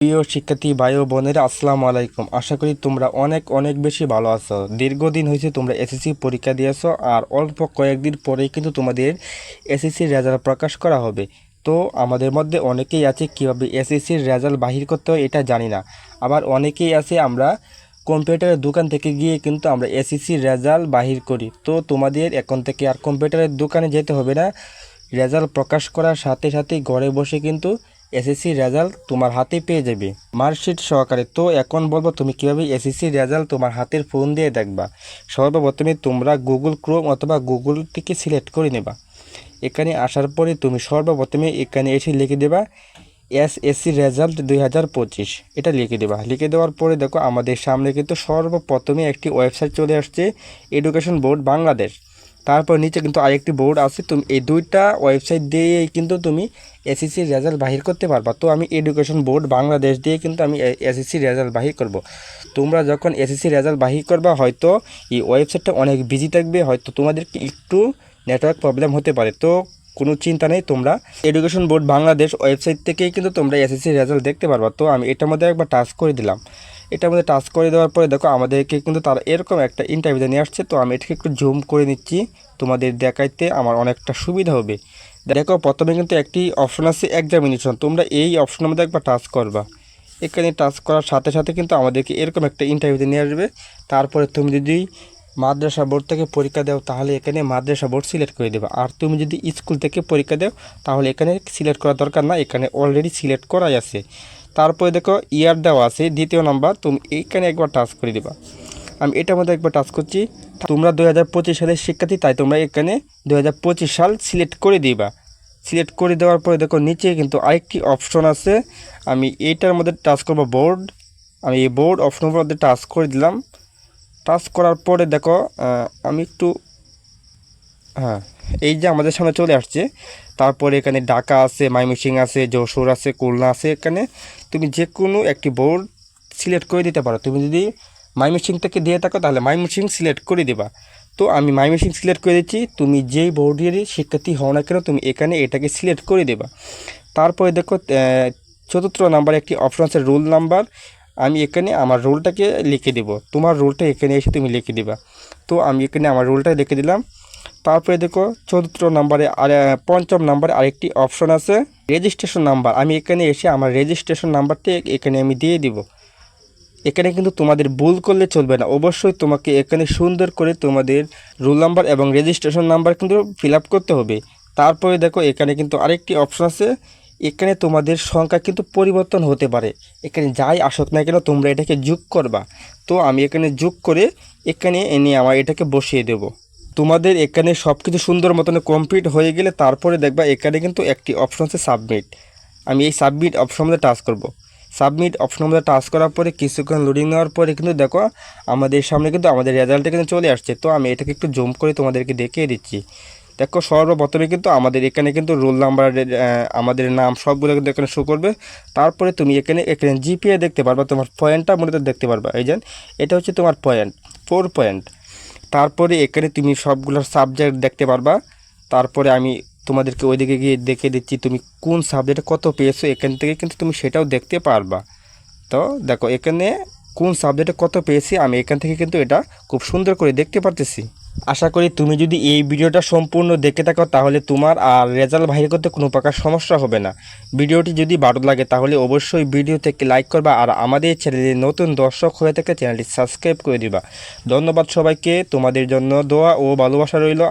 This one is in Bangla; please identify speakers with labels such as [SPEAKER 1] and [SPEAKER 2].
[SPEAKER 1] প্রিয় শিক্ষার্থী ভাই ও বোনেরা, আসসালামু আলাইকুম। আশা করি তোমরা অনেক অনেক বেশি ভালো আছো। দীর্ঘদিন হয়েছে তোমরা এসএসসি পরীক্ষা দিয়েছ আর অল্প কয়েকদিন পরেই কিন্তু তোমাদের এসএসসির রেজাল্ট প্রকাশ করা হবে। তো আমাদের মধ্যে অনেকেই আছে, কীভাবে এসএসসির রেজাল্ট বাহির করতে হয় এটা জানি না। আবার অনেকেই আছে, আমরা কম্পিউটারের দোকান থেকে গিয়ে কিন্তু আমরা এসএসসির রেজাল্ট বাহির করি। তো তোমাদের এখন থেকে আর কম্পিউটারের দোকানে যেতে হবে না। রেজাল্ট প্রকাশ করার সাথে সাথে ঘরে বসে কিন্তু এসএসসি রেজাল্ট তোমার হাতে পেয়ে যাবে। মার্কশিট সহকারে তো এখন বলব তুমি কীভাবে এসএসসি রেজাল্ট তোমার হাতের ফোন দিয়ে দেখবা। সর্বপ্রথমে তোমরা গুগল ক্রোম অথবা গুগল থেকে সিলেক্ট করে নেবা। এখানে আসার পরে তুমি সর্বপ্রথমে এখানে এসে লিখে দেবা এসএসসি রেজাল্ট দুই হাজার পঁচিশ। এটা লিখে দেবা। লিখে দেওয়ার পরে দেখো আমাদের সামনে কিন্তু সর্বপ্রথমে একটি ওয়েবসাইট চলে আসছে এডুকেশন বোর্ড বাংলাদেশ তারপর নিচে কিন্তু আরেকটি বোর্ড আছে। তুমি এই দুইটা ওয়েবসাইট দিয়েই কিন্তু তুমি এসএসসির রেজাল্ট বাহির করতে পারবা। তো আমি এডুকেশন বোর্ড বাংলাদেশ দিয়ে কিন্তু আমি এসএসসি রেজাল্ট বাহির করব। তোমরা যখন এসএসসি রেজাল্ট বাহির করবা, হয়তো এই ওয়েবসাইটটা অনেক বিজি থাকবে, হয়তো তোমাদেরকে একটু নেটওয়ার্ক প্রবলেম হতে পারে। তো কোনো চিন্তা নেই, তোমরা এডুকেশন বোর্ড বাংলাদেশ ওয়েবসাইট থেকেই কিন্তু তোমরা এসএসসি রেজাল্ট দেখতে পারবা। তো আমি এটার মধ্যে একবার টাচ করে দিলাম। এটার মধ্যে টাচ করে দেওয়ার পরে দেখো আমাদেরকে কিন্তু তারা এরকম একটা ইন্টারভিউ নিয়ে আসছে। তো আমি এটাকে একটু জুম করে নিচ্ছি। তোমাদের দেখাইতে আমার অনেকটা সুবিধা হবে। দেখো প্রথমে কিন্তু একটি অপশন আছে এক্সামিনেশন তোমরা এই অপশনের মধ্যে একবার টাচ করবা। এখানে টাচ করার সাথে সাথে কিন্তু আমাদেরকে এরকম একটা ইন্টারভিউতে নিয়ে আসবে। তারপরে তুমি যদি মাদ্রাসা বোর্ড থেকে পরীক্ষা দাও, তাহলে এখানে মাদ্রাসা বোর্ড সিলেক্ট করে দেবে। আর তুমি যদি স্কুল থেকে পরীক্ষা দাও, তাহলে এখানে সিলেক্ট করা দরকার না। এখানে অলরেডি সিলেক্ট করাই আছে। তারপরে দেখো, ইয়ার দেওয়া আছে, দ্বিতীয় নাম্বার, তুমি এইখানে একবার টাচ করে দেবা। আমি এটার মধ্যে একবার টাচ করছি, তোমরা দু হাজার পঁচিশ সালের শিক্ষার্থী, তাই তোমরা এখানে দু হাজার পঁচিশ সাল সিলেক্ট করে দিবা। সিলেক্ট করে দেওয়ার পরে দেখো, নিচে কিন্তু আরেকটি অপশন আছে, আমি এইটার মধ্যে টাচ করব বোর্ড আমি এই বোর্ড অপশনের মধ্যে টাচ করে দিলাম। টাচ করার পরে দেখো আমি একটু হ্যাঁ এই যে আমাদের সামনে চলে আসছে তারপরে এখানে ঢাকা আছে মাইমিসিং আছে, যশোর আছে, খুলনা আছে, এখানে তুমি যে কোনো একটি বোর্ড সিলেক্ট করে দিতে পারো। তুমি যদি মাইমিসিং থেকে দিয়ে থাকো, তাহলে মাইমিসিং সিলেক্ট করে দিবা। তো আমি মাইমিসিং সিলেক্ট করে দিচ্ছি, তুমি যেই বোর্ডেরই শিক্ষার্থী হও না কেন, তুমি এখানে এটাকে সিলেক্ট করে দেবা। তারপরে দেখো চতুর্থ নাম্বার একটি অপশন আছে, রোল নাম্বার। আমি এখানে আমার রোলটাকে লিখে দেব। তোমার রোলটা এখানে এসে তুমি লিখে দিবা। তো আমি এখানে আমার রোলটা লিখে দিলাম। তারপরে দেখো চতুর্থ নাম্বারে আর পঞ্চম নাম্বারে আরেকটি অপশন আছে রেজিস্ট্রেশন নাম্বার আমি এখানে এসে আমার রেজিস্ট্রেশন নাম্বারটি এখানে আমি দিয়ে দিব। এখানে কিন্তু তোমাদের ভুল করলে চলবে না। অবশ্যই তোমাকে এখানে সুন্দর করে তোমাদের রোল নাম্বার এবং রেজিস্ট্রেশন নাম্বার কিন্তু ফিল করতে হবে। তারপরে দেখো এখানে কিন্তু আরেকটি অপশন আছে। এখানে তোমাদের সংখ্যা কিন্তু পরিবর্তন হতে পারে। এখানে যাই আসুক না কেন তোমরা এটাকে যোগ করবা। তো আমি এখানে যোগ করে এখানে এনে আমার এটাকে বসিয়ে দেব। তোমাদের এখানে সব কিছু সুন্দর মতন কমপ্লিট হয়ে গেলে তারপরে দেখবা এখানে কিন্তু একটি অপশন আছে সাবমিট আমি এই সাবমিট অপশন মধ্যে টাচ করব। সাবমিট অপশনের মধ্যে টাচ করার পরে কিছুক্ষণ লোডিং নেওয়ার পরে কিন্তু দেখো, আমাদের সামনে কিন্তু আমাদের রেজাল্টটা কিন্তু চলে আসছে। তো আমি এটাকে একটু জুম করে তোমাদেরকে দেখিয়ে দিচ্ছি। দেখো, সর্বপ্রথমে কিন্তু আমাদের এখানে কিন্তু রোল নাম্বার আমাদের নাম সবগুলো কিন্তু এখানে শো করবে। তারপরে তুমি এখানে এখানে জিপিএ দেখতে পারবা, তোমার পয়েন্টটা মনে মূলত দেখতে পারবা। এই যে, এটা হচ্ছে তোমার পয়েন্ট ফোর পয়েন্ট তারপরে এখানে তুমি সবগুলোর সাবজেক্ট দেখতে পারবা। তারপরে আমি তোমাদেরকে ওইদিকে গিয়ে দেখে দিচ্ছি তুমি কোন সাবজেক্টে কত পেয়েছ, এখান থেকে কিন্তু তুমি সেটাও দেখতে পারবা। তো দেখো, এখানে কোন সাবজেক্টে কত পেয়েছি, আমি এখান থেকে কিন্তু এটা খুব সুন্দর করে দেখতে পারতেছি। আশা করি তুমি যদি এই ভিডিওটা সম্পূর্ণ দেখে থাকো, তাহলে তোমার আর রেজাল্ট বাহির করতে কোনো প্রকার সমস্যা হবে না। ভিডিওটি যদি ভালো লাগে, তাহলে অবশ্যই ভিডিও থেকে লাইক করবা আর আমাদের চ্যানেলে নতুন দর্শক হয়ে থাকে, চ্যানেলটি সাবস্ক্রাইব করে দিবা। ধন্যবাদ সবাইকে, তোমাদের জন্য দোয়া ও ভালোবাসা রইল।